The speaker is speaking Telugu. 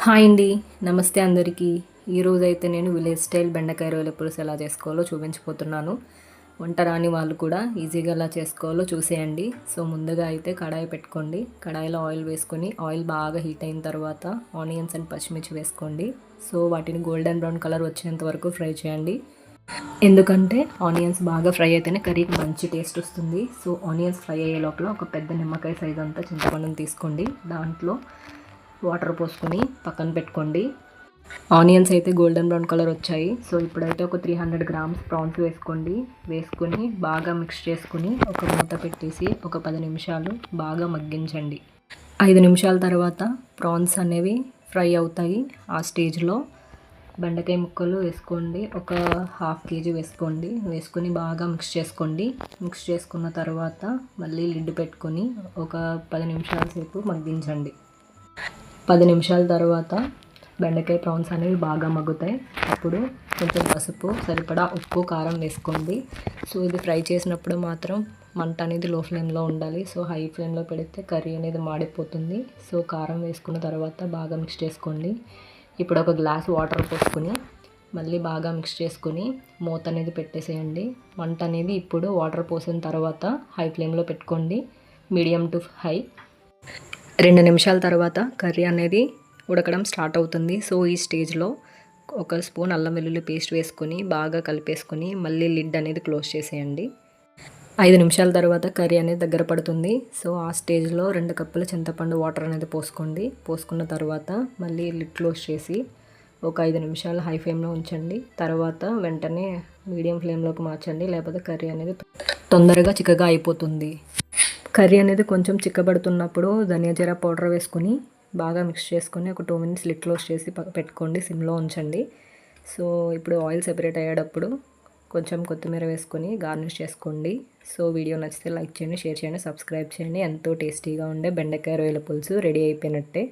హాయ్ అండి. నమస్తే అందరికీ. ఈరోజు అయితే నేను విలేజ్ స్టైల్ బెండకాయ రొయ్యల పులుసు ఎలా చేసుకోవాలో చూపించిపోతున్నాను వంట రాని వాళ్ళు కూడా ఈజీగా ఎలా చేసుకోవాలో చూసేయండి. సో ముందుగా అయితే కడాయి పెట్టుకోండి. కడాయిలో ఆయిల్ వేసుకొని ఆయిల్ బాగా హీట్ అయిన తర్వాత ఆనియన్స్ అండ్ పచ్చిమిర్చి వేసుకోండి. సో వాటిని గోల్డెన్ బ్రౌన్ కలర్ వచ్చేంత వరకు ఫ్రై చేయండి. ఎందుకంటే ఆనియన్స్ బాగా ఫ్రై అయితేనే కర్రీకి మంచి టేస్ట్ వస్తుంది. సో ఆనియన్స్ ఫ్రై అయ్యే లోపల ఒక పెద్ద నిమ్మకాయ సైజ్ అంతా చింతపండుని తీసుకోండి. దాంట్లో వాటర్ పోసుకొని పక్కన పెట్టుకోండి. ఆనియన్స్ అయితే గోల్డెన్ బ్రౌన్ కలర్ వచ్చాయి. సో ఇప్పుడైతే ఒక త్రీ హండ్రెడ్ గ్రామ్స్ ప్రాన్స్ వేసుకోండి. వేసుకొని బాగా మిక్స్ చేసుకుని ఒక మూత పెట్టేసి ఒక పది నిమిషాలు బాగా మగ్గించండి. ఐదు నిమిషాల తర్వాత ప్రాన్స్ అనేవి ఫ్రై అవుతాయి ఆ స్టేజ్లో బెండకాయ ముక్కలు వేసుకోండి. ఒక హాఫ్ కేజీ వేసుకోండి. వేసుకొని బాగా మిక్స్ చేసుకోండి. మిక్స్ చేసుకున్న తర్వాత మళ్ళీ లిడ్ పెట్టుకొని ఒక పది నిమిషాల సేపు మగ్గించండి. పది నిమిషాల తర్వాత బెండకాయ ప్రాన్స్ అనేవి బాగా మగ్గుతాయి. అప్పుడు కొంచెం పసుపు సరిపడా ఉప్పు కారం వేసుకోండి. సో ఇది ఫ్రై చేసినప్పుడు మాత్రం మంట అనేది లో ఫ్లేమ్లో ఉండాలి. సో హై ఫ్లేమ్లో పెడితే కర్రీ అనేది మాడిపోతుంది. సో కారం వేసుకున్న తర్వాత బాగా మిక్స్ చేసుకోండి. ఇప్పుడు ఒక గ్లాస్ వాటర్ పోసుకొని మళ్ళీ బాగా మిక్స్ చేసుకుని మూత అనేది పెట్టేసేయండి. మంట అనేది ఇప్పుడు వాటర్ పోసిన తర్వాత హై ఫ్లేమ్లో పెట్టుకోండి. Medium to high. రెండు నిమిషాల తర్వాత కర్రీ అనేది ఉడకడం స్టార్ట్ అవుతుంది. సో ఈ స్టేజ్లో ఒక స్పూన్ అల్లం వెల్లుల్లి పేస్ట్ వేసుకొని బాగా కలిపేసుకొని మళ్ళీ లిడ్ అనేది క్లోజ్ చేసేయండి. ఐదు నిమిషాల తర్వాత కర్రీ అనేది దగ్గర పడుతుంది. సో ఆ స్టేజ్లో రెండు కప్పుల చింతపండు వాటర్ అనేది పోసుకోండి. పోసుకున్న తర్వాత మళ్ళీ లిడ్ క్లోజ్ చేసి ఒక ఐదు నిమిషాలు హై ఫ్లేమ్లో ఉంచండి. తర్వాత వెంటనే మీడియం ఫ్లేమ్లోకి మార్చండి. లేకపోతే కర్రీ అనేది తొందరగా చిక్కగా అయిపోతుంది. కర్రీ అనేది కొంచెం చిక్కబడుతున్నప్పుడు ధనియా జీరా పౌడర్ వేసుకొని బాగా మిక్స్ చేసుకొని ఒక టూ మినిట్స్ లిట్ క్లోజ్ చేసి పెట్టుకోండి సిమ్లో ఉంచండి. సో ఇప్పుడు ఆయిల్ సెపరేట్ అయ్యేటప్పుడు కొంచెం కొత్తిమీర వేసుకొని గార్నిష్ చేసుకోండి. సో వీడియో నచ్చితే లైక్ చేయండి షేర్ చేయండి సబ్స్క్రైబ్ చేయండి. ఎంతో టేస్టీగా ఉండే బెండకాయ రొయ్యల పులుసు రెడీ అయిపోయినట్టే.